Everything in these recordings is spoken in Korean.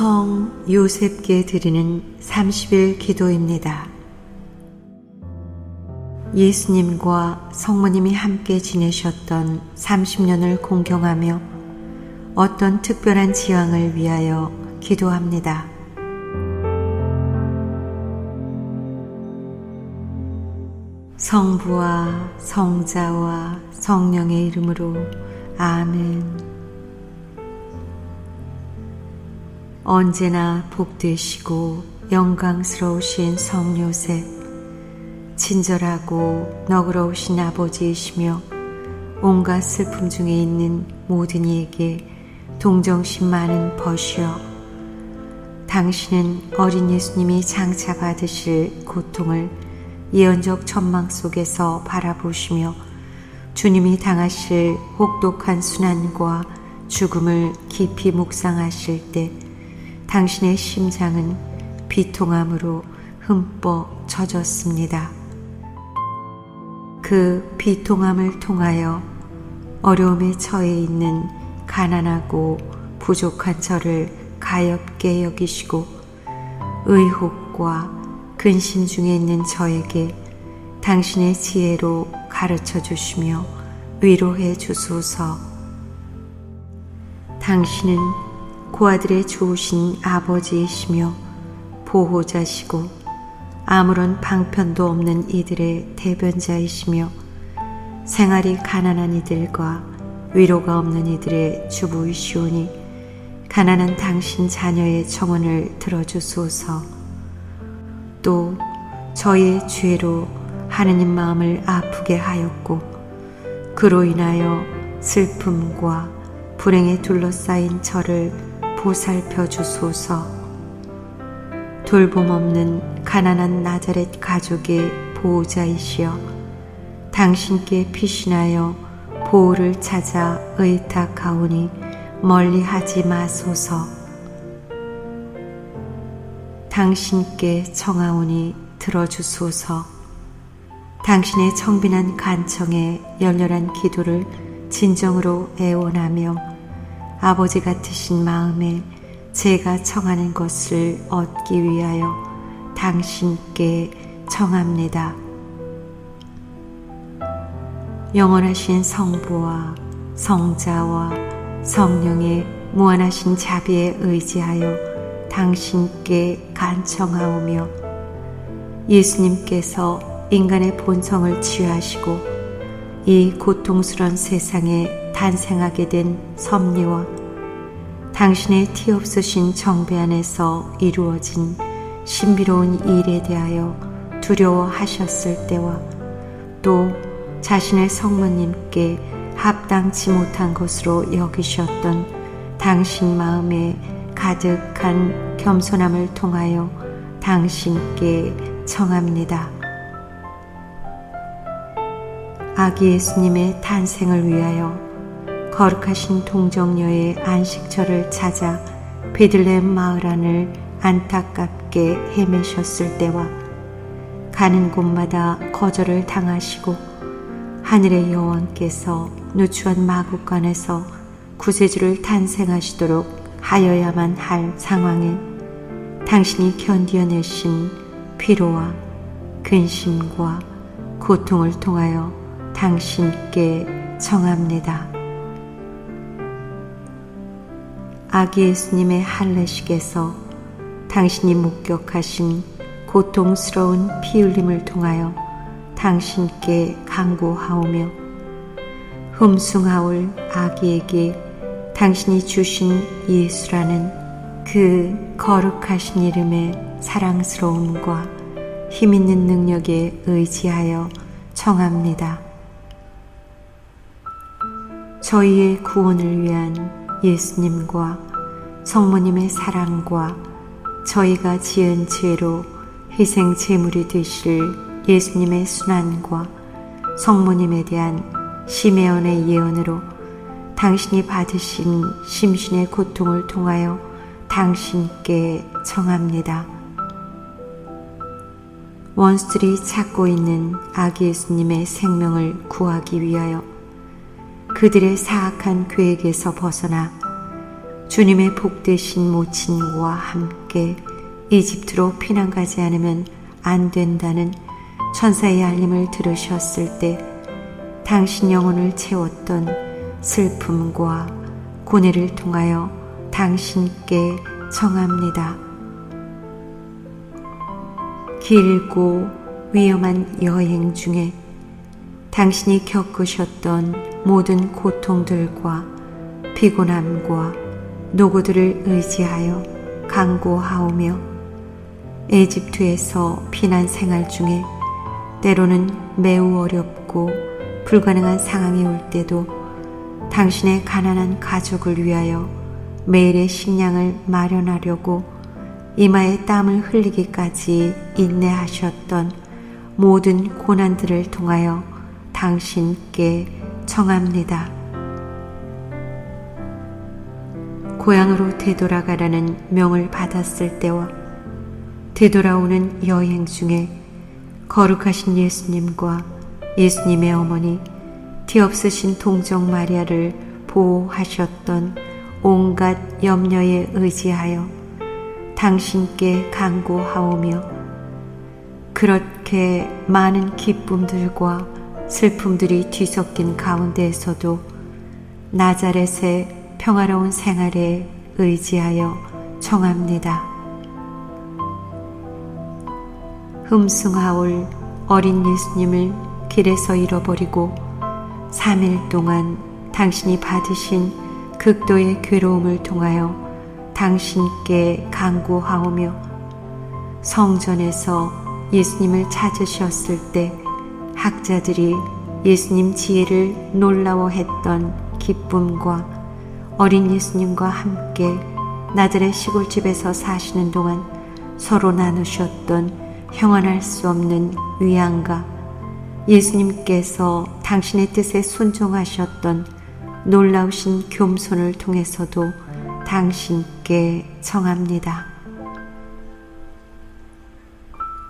성 요셉께 드리는 30일 기도입니다. 예수님과 성모님이 함께 지내셨던 30년을 공경하며 어떤 특별한 지향을 위하여 기도합니다. 성부와 성자와 성령의 이름으로 아멘. 언제나 복되시고 영광스러우신 성요셉, 친절하고 너그러우신 아버지이시며 온갖 슬픔 중에 있는 모든 이에게 동정심 많은 벗이여 당신은 어린 예수님이 장차 받으실 고통을 예언적 전망 속에서 바라보시며 주님이 당하실 혹독한 순환과 죽음을 깊이 묵상하실 때 당신의 심장은 비통함으로 흠뻑 젖었습니다. 그 비통함을 통하여 어려움에 처해 있는 가난하고 부족한 저를 가엽게 여기시고 의혹과 근심 중에 있는 저에게 당신의 지혜로 가르쳐 주시며 위로해 주소서. 당신은 고아들의 좋으신 아버지이시며 보호자시고 아무런 방편도 없는 이들의 대변자이시며 생활이 가난한 이들과 위로가 없는 이들의 주부이시오니 가난한 당신 자녀의 청원을 들어주소서. 또 저의 죄로 하느님 마음을 아프게 하였고 그로 인하여 슬픔과 불행에 둘러싸인 저를 보살펴 주소서 돌봄 없는 가난한 나자렛 가족의 보호자이시여 당신께 피신하여 보호를 찾아 의탁하오니 멀리 하지 마소서. 당신께 청하오니 들어주소서. 당신의 청빈한 간청에 열렬한 기도를 진정으로 애원하며 아버지 같으신 마음에 제가 청하는 것을 얻기 위하여 당신께 청합니다. 영원하신 성부와 성자와 성령의 무한하신 자비에 의지하여 당신께 간청하오며 예수님께서 인간의 본성을 취하시고 이 고통스런 세상에 탄생하게 된 섭리와 당신의 티 없으신 정배 안에서 이루어진 신비로운 일에 대하여 두려워하셨을 때와 또 자신의 성모님께 합당치 못한 것으로 여기셨던 당신 마음에 가득한 겸손함을 통하여 당신께 청합니다. 아기 예수님의 탄생을 위하여 거룩하신 동정녀의 안식처를 찾아 베들레헴 마을 안을 안타깝게 헤매셨을 때와 가는 곳마다 거절을 당하시고 하늘의 여왕께서 누추한 마국간에서 구세주를 탄생하시도록 하여야만 할 상황에 당신이 견디어내신 피로와 근심과 고통을 통하여 당신께 청합니다. 아기 예수님의 할례식에서 당신이 목격하신 고통스러운 피 흘림을 통하여 당신께 강구하오며 흠숭하올 아기에게 당신이 주신 예수라는 그 거룩하신 이름의 사랑스러움과 힘있는 능력에 의지하여 청합니다. 저희의 구원을 위한 예수님과 성모님의 사랑과 저희가 지은 죄로 희생 제물이 되실 예수님의 순환과 성모님에 대한 심혜원의 예언으로 당신이 받으신 심신의 고통을 통하여 당신께 청합니다. 원수들이 찾고 있는 아기 예수님의 생명을 구하기 위하여 그들의 사악한 계획에서 벗어나 주님의 복되신 모친과 함께 이집트로 피난 가지 않으면 안 된다는 천사의 알림을 들으셨을 때 당신 영혼을 채웠던 슬픔과 고뇌를 통하여 당신께 청합니다. 길고 위험한 여행 중에 당신이 겪으셨던 모든 고통들과 피곤함과 노고들을 의지하여 강구하오며 에집트에서 피난 생활 중에 때로는 매우 어렵고 불가능한 상황이 올 때도 당신의 가난한 가족을 위하여 매일의 식량을 마련하려고 이마에 땀을 흘리기까지 인내하셨던 모든 고난들을 통하여 당신께 청합니다. 고향으로 되돌아가라는 명을 받았을 때와 되돌아오는 여행 중에 거룩하신 예수님과 예수님의 어머니 뒤없으신 동정 마리아를 보호하셨던 온갖 염려에 의지하여 당신께 간구하오며 그렇게 많은 기쁨들과 슬픔들이 뒤섞인 가운데에서도 나자렛의 평화로운 생활에 의지하여 청합니다. 흠숭하올 어린 예수님을 길에서 잃어버리고 3일 동안 당신이 받으신 극도의 괴로움을 통하여 당신께 간구하오며 성전에서 예수님을 찾으셨을 때 학자들이 예수님 지혜를 놀라워했던 기쁨과 어린 예수님과 함께 나들의 시골집에서 사시는 동안 서로 나누셨던 형언할 수 없는 위안과 예수님께서 당신의 뜻에 순종하셨던 놀라우신 겸손을 통해서도 당신께 청합니다.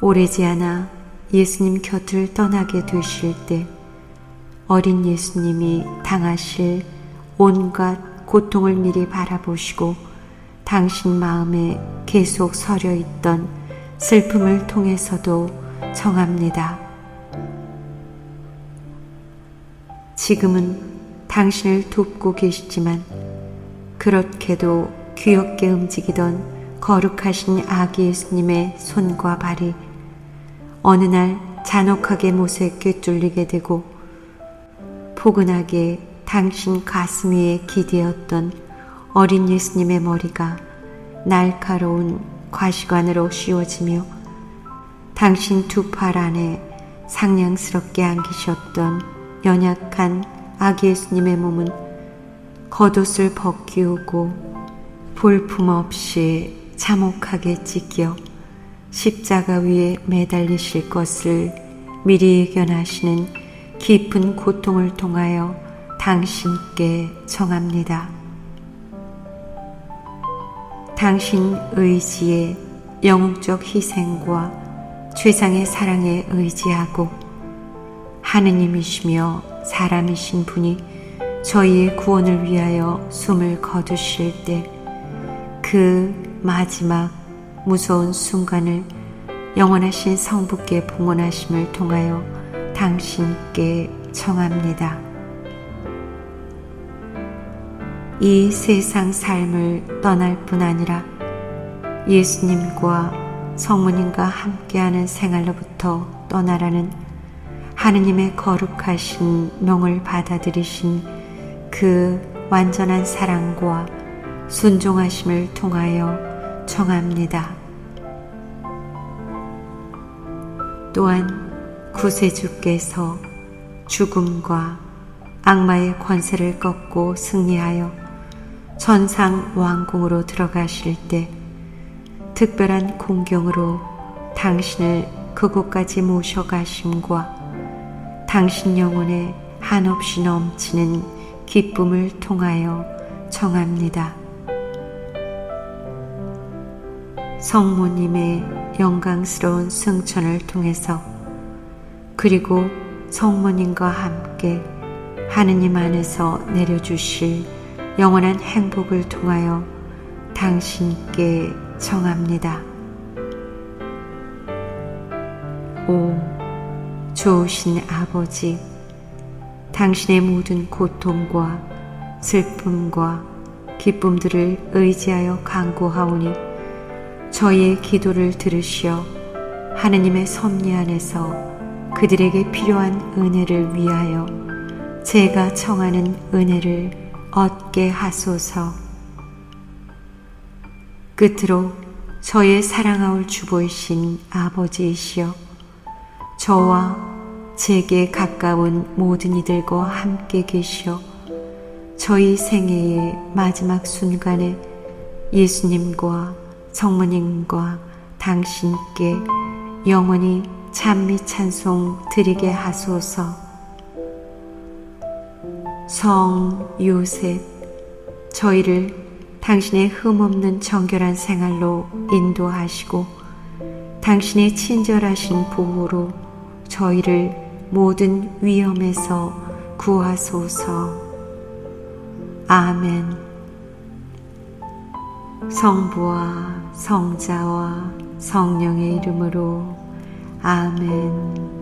오래지 않아 예수님 곁을 떠나게 되실 때 어린 예수님이 당하실 온갖 고통을 미리 바라보시고 당신 마음에 계속 서려 있던 슬픔을 통해서도 청합니다. 지금은 당신을 돕고 계시지만 그렇게도 귀엽게 움직이던 거룩하신 아기 예수님의 손과 발이 어느 날 잔혹하게 못에 꿰뚫리게 되고 포근하게 당신 가슴 위에 기대었던 어린 예수님의 머리가 날카로운 과시관으로 씌워지며 당신 두 팔 안에 상냥스럽게 안기셨던 연약한 아기 예수님의 몸은 겉옷을 벗기우고 볼품없이 참혹하게 찢겨 십자가 위에 매달리실 것을 미리 예견하시는 깊은 고통을 통하여 당신께 청합니다. 당신 의지의 영웅적 희생과 최상의 사랑에 의지하고 하느님이시며 사람이신 분이 저희의 구원을 위하여 숨을 거두실 때 그 마지막 무서운 순간을 영원하신 성부께 봉헌하심을 통하여 당신께 청합니다. 이 세상 삶을 떠날 뿐 아니라 예수님과 성모님과 함께하는 생활로부터 떠나라는 하느님의 거룩하신 명을 받아들이신 그 완전한 사랑과 순종하심을 통하여 청합니다. 또한 구세주께서 죽음과 악마의 권세를 꺾고 승리하여 천상 왕궁으로 들어가실 때 특별한 공경으로 당신을 그곳까지 모셔가심과 당신 영혼에 한없이 넘치는 기쁨을 통하여 청합니다. 성모님의 영광스러운 승천을 통해서 그리고 성모님과 함께 하느님 안에서 내려주실 영원한 행복을 통하여 당신께 청합니다. 오, 좋으신 아버지, 당신의 모든 고통과 슬픔과 기쁨들을 의지하여 간구하오니 저희의 기도를 들으시어 하느님의 섭리 안에서 그들에게 필요한 은혜를 위하여 제가 청하는 은혜를 얻게 하소서. 끝으로 저의 사랑하올 주보이신 아버지이시여 저와 제게 가까운 모든 이들과 함께 계시어 저희 생애의 마지막 순간에 예수님과 성모님과 당신께 영원히 찬미 찬송 드리게 하소서. 성 요셉, 저희를 당신의 흠없는 정결한 생활로 인도하시고 당신의 친절하신 보호로 저희를 모든 위험에서 구하소서. 아멘. 성부와 성자와 성령의 이름으로 아멘.